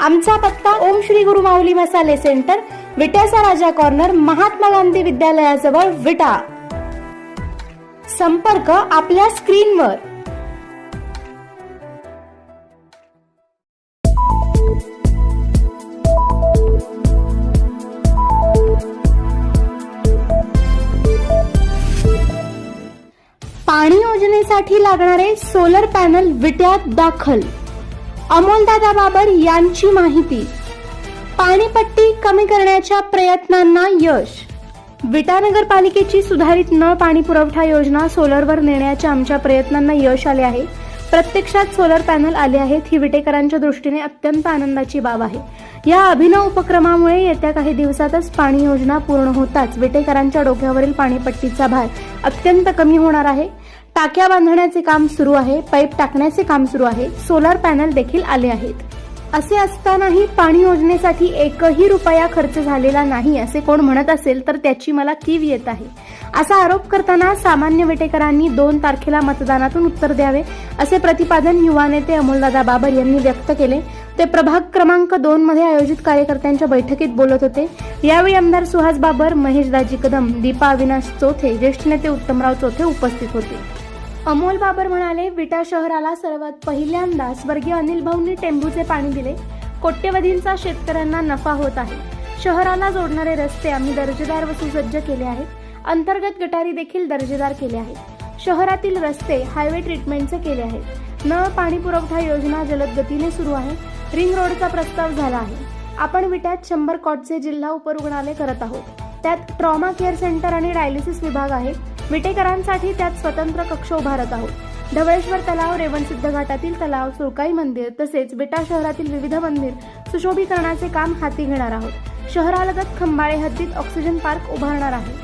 आमचा पत्ता ओम श्री गुरु माऊली मसाले सेंटर विट्याचा राजा कॉर्नर महात्मा गांधी विद्यालयाजवळ विटा. संपर्क आपल्या स्क्रीनवर. पाणी योजनेसाठी लागणारे सोलर पॅनल विट्यात दाखल. अमोलदादा बाबर यांची माहिती. पाणीपट्टी कमी करण्याच्या प्रयत्नांना यश. विटानगर पालिकेची सुधारित नळ पाणी पुरवठा योजना सोलरवर नेण्याच्या आमच्या प्रयत्नांना यश आले आहे. प्रत्यक्षात सोलर पॅनल आले आहेत ही विटेकरांच्या दृष्टीने अत्यंत आनंदाची बाब आहे. या अभिनव उपक्रमामुळे येत्या काही दिवसातच पाणी योजना पूर्ण होताच विटेकरांच्या डोक्यावरील पाणीपट्टीचा भार अत्यंत कमी होणार आहे. टाक्या बांधण्याचे काम सुरू आहे पाईप टाकण्याचे काम सुरू आहे सोलार पॅनल देखील आले आहेत. असे असतानाही पाणी योजनेसाठी एकही रुपया खर्च झालेला नाही असे कोण म्हणत असेल तर त्याची मला कीव येत आहे. असा आरोप करताना सामान्य वेटेकरांनी दोन तारखेला मतदानातून उत्तर द्यावे असे प्रतिपादन युवा नेते अमोलदादा बाबर यांनी व्यक्त केले. ते प्रभाग क्रमांक दोन मध्ये आयोजित कार्यकर्त्यांच्या बैठकीत बोलत होते. यावेळी आमदार सुहास बाबर महेशदाजी कदम दीपा अविनाश चोथे ज्येष्ठ नेते उत्तमराव चोथे उपस्थित होते. अमोल बाबर म्हणाले विटा शहराला सर्वात पहिल्यांदा स्वर्गीय अनिल भाऊंनी टेंबूचे पाणी दिले. कोट्यवधींचा शेतकऱ्यांना नफा होत आहे. शहराला जोडणारे रस्ते आम्ही दर्जेदार व सुसज्ज केले आहेत. अंतर्गत गटारी देखील दर्जेदार केले आहेत. शहरातील रस्ते हायवे ट्रीटमेंटचे केले आहेत. नळ पाणी पुरवठा योजना जलद गतीने सुरू आहे. रिंग रोडचा प्रस्ताव झाला आहे. आपण विट्यात शंभर कॉटचे जिल्हा उपरुग्णालय करत आहोत. त्यात ट्रॉमा केअर सेंटर आणि डायलिसिस विभाग आहे. विटेकरांसाठी त्यात स्वतंत्र कक्ष उभारत आहोत. ढवळेश्वर तलाव रेवणसिद्ध घाटातील तलाव सुरकाई मंदिर तसेच विटा शहरातील विविध मंदिर सुशोभीकरणाचे काम हाती घेणार आहोत. शहरालगत खंबाळे हद्दीत ऑक्सिजन पार्क उभारणार आहे.